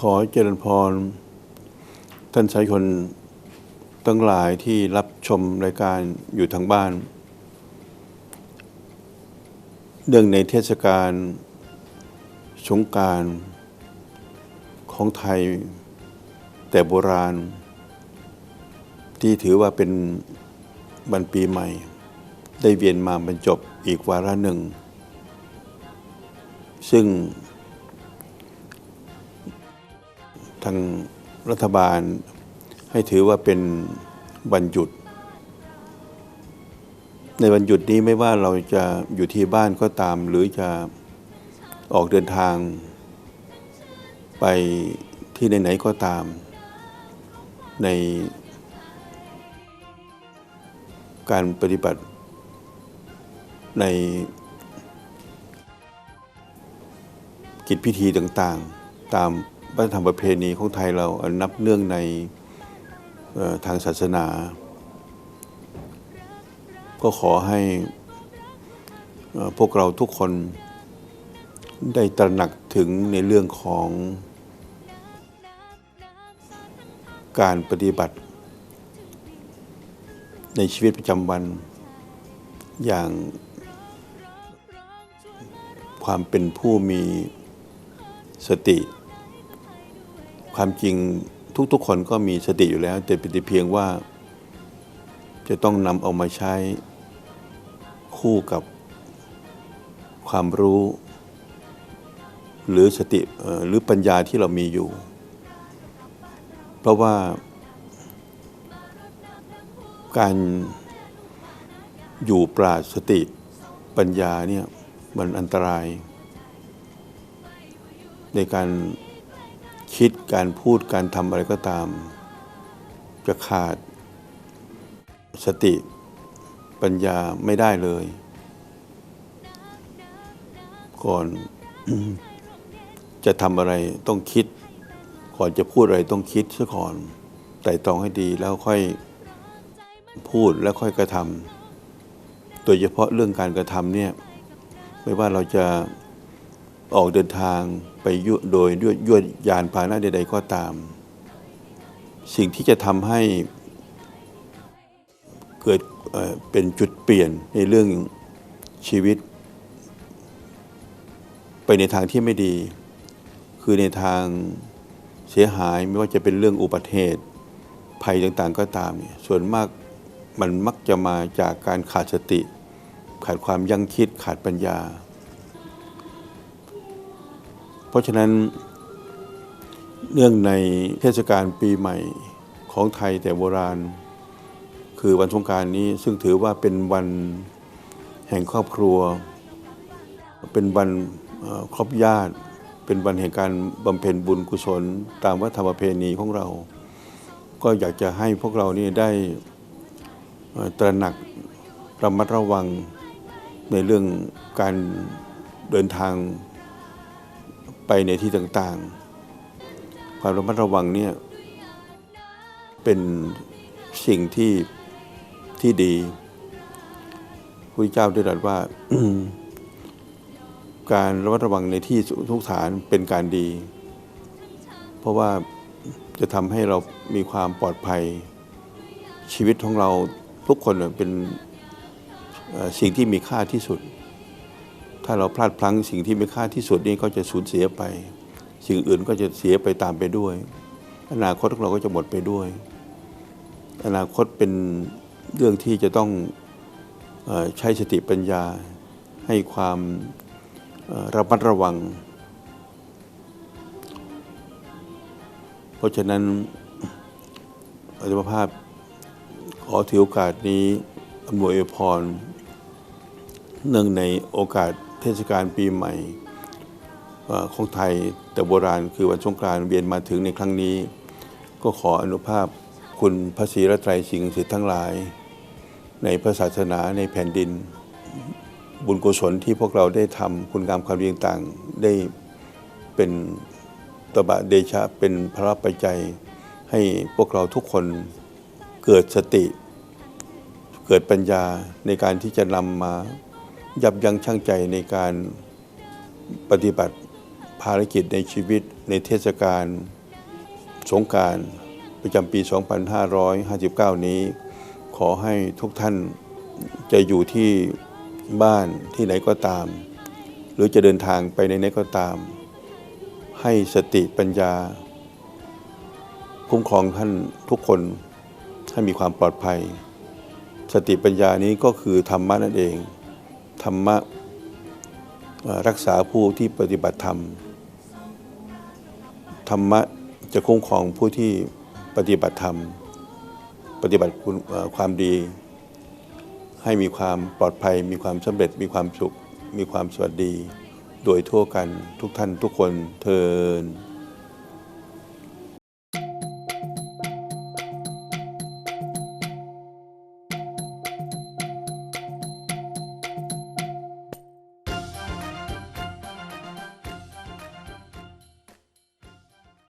ขอเจริญพร ท่านสายชนทั้งหลายที่รับชมรายการอยู่ทางบ้านเนื่องในเทศกาลสงการของไทยแต่โบราณ ที่ถือว่าเป็นบันปีใหม่ ได้เวียนมาบรรจบอีกวาระหนึ่ง ซึ่ง ทางรัฐบาลให้ถือว่าเป็นวันหยุด ในวันหยุดนี้ไม่ว่าเราจะอยู่ที่บ้านก็ตาม หรือจะออกเดินทาง ไปที่ไหนๆก็ตาม ในการปฏิบัติในกิจพิธีต่างๆ ตาม วัฒนธรรมประเพณีของไทยเราอันนับเนื่องในทางศาสนา ก็ขอให้พวกเราทุกคนได้ตระหนักถึงในเรื่องของการปฏิบัติ ในชีวิตประจำวันอย่างความเป็นผู้มีสติ ความจริงทุกๆ คนก็มีสติอยู่แล้ว แต่เป็นเพียงว่า จะต้องนำเอามาใช้คู่กับความรู้ หรือสติหรือปัญญาที่เรามีอยู่ เพราะว่าการอยู่ปราศสติปัญญาเนี่ยมันอันตราย ในการ คิดการพูดการทำอะไรก็ตาม จะขาดสติปัญญาไม่ได้เลย ก่อนจะทำอะไรต้องคิด ก่อนจะพูดอะไรต้องคิดซะก่อนไตร่ตรองให้ดีแล้วค่อยพูดแล้วค่อยกระทำโดยเฉพาะเรื่องการกระทำเนี่ย ไม่ว่าเราจะ ออกเดินทางไปยุโดยยวดยวดยานพาหนะใด ๆ ก็ตาม สิ่งที่จะทำให้เกิดเเป็นจุดเปลี่ยนในเรื่องชีวิต ไปในทางที่ไม่ดี คือในทางเสียหายไม่ว่าจะเป็นเรื่องอุบัติเหตุภัยต่างๆก็ตามเนี่ยส่วนมากมันมักจะมาจากการขาดสติ ขาดความยั้งคิดขาดปัญญา เพราะฉะนั้นเนื่องในเทศกาลปีใหม่ของไทยแต่โบราณ คือวันสงกรารนี้ซึ่งถือว่าเป็นวันแห่งครอบครัว เป็นวันเอ่อบญาติ เป็นวันแห่งการบำเพ็ญบุญกุศล ตามวัฒนธรรมประเพณีของเรา ก็อยากจะให้พวกเรานี่ได้ตระหนักระมัดระวังในเรื่องการเดินทาง ไปในที่ต่างๆ ความระมัดระวังเนี่ยเป็นสิ่งที่ที่ดีพระเจ้าได้ตรัสว่าการระมัดระวังในที่ทุกฐานเป็นการดี เพราะว่าจะทำให้เรามีความปลอดภัย ชีวิตของเราทุกคนเป็นสิ่งที่มีค่าที่สุด ถ้าเราพลาดพลั้งสิ่งที่มีค่าที่สุดนี่ก็จะสูญเสียไป สิ่งอื่นก็จะเสียไปตามไปด้วย อนาคตของเราก็จะหมดไปด้วย อนาคตเป็นเรื่องที่จะต้องใช้สติปัญญา ให้ความระมัดระวัง เพราะฉะนั้นอัตมภาพขอถือโอกาสนี้อำนวยอวยพรเนื่องในโอกาส เทศกาลปีใหม่ของไทยแต่โบราณคือวันสงกรานต์เวียนมาถึงในครั้งนี้ ก็ขออนุภาพคุณพระศรีรัตรัยสิ่งศักดิ์สิทธิ์ทั้งหลาย ในพระศาสนาในแผ่นดิน บุญกุศลที่พวกเราได้ทำคุณงามความดีต่างได้เป็นตบะเดชะเป็นพระปัจจัยให้พวกเราทุกคนเกิดสติ เกิดปัญญาในการที่จะนำมา ยับยั้งชั่งใจในการปฏิบัติภารกิจในชีวิตในเทศกาลสงการประจำปี 2559 นี้ ขอให้ทุกท่านจะอยู่ที่บ้านที่ไหนก็ตาม หรือจะเดินทางไปในไหนก็ตาม ให้สติปัญญา คุ้มครองท่านทุกคนให้มีความปลอดภัย สติปัญญานี้ก็คือธรรมะนั่นเอง ธรรมะรักษาผู้ที่ปฏิบัติธรรม ธรรมะจะคุ้มครองผู้ที่ปฏิบัติธรรม ปฏิบัติคุณความดี ให้มีความปลอดภัย มีความสำเร็จ มีความสุข มีความสวัสดี โดยทั่วกันทุกท่านทุกคนเทิน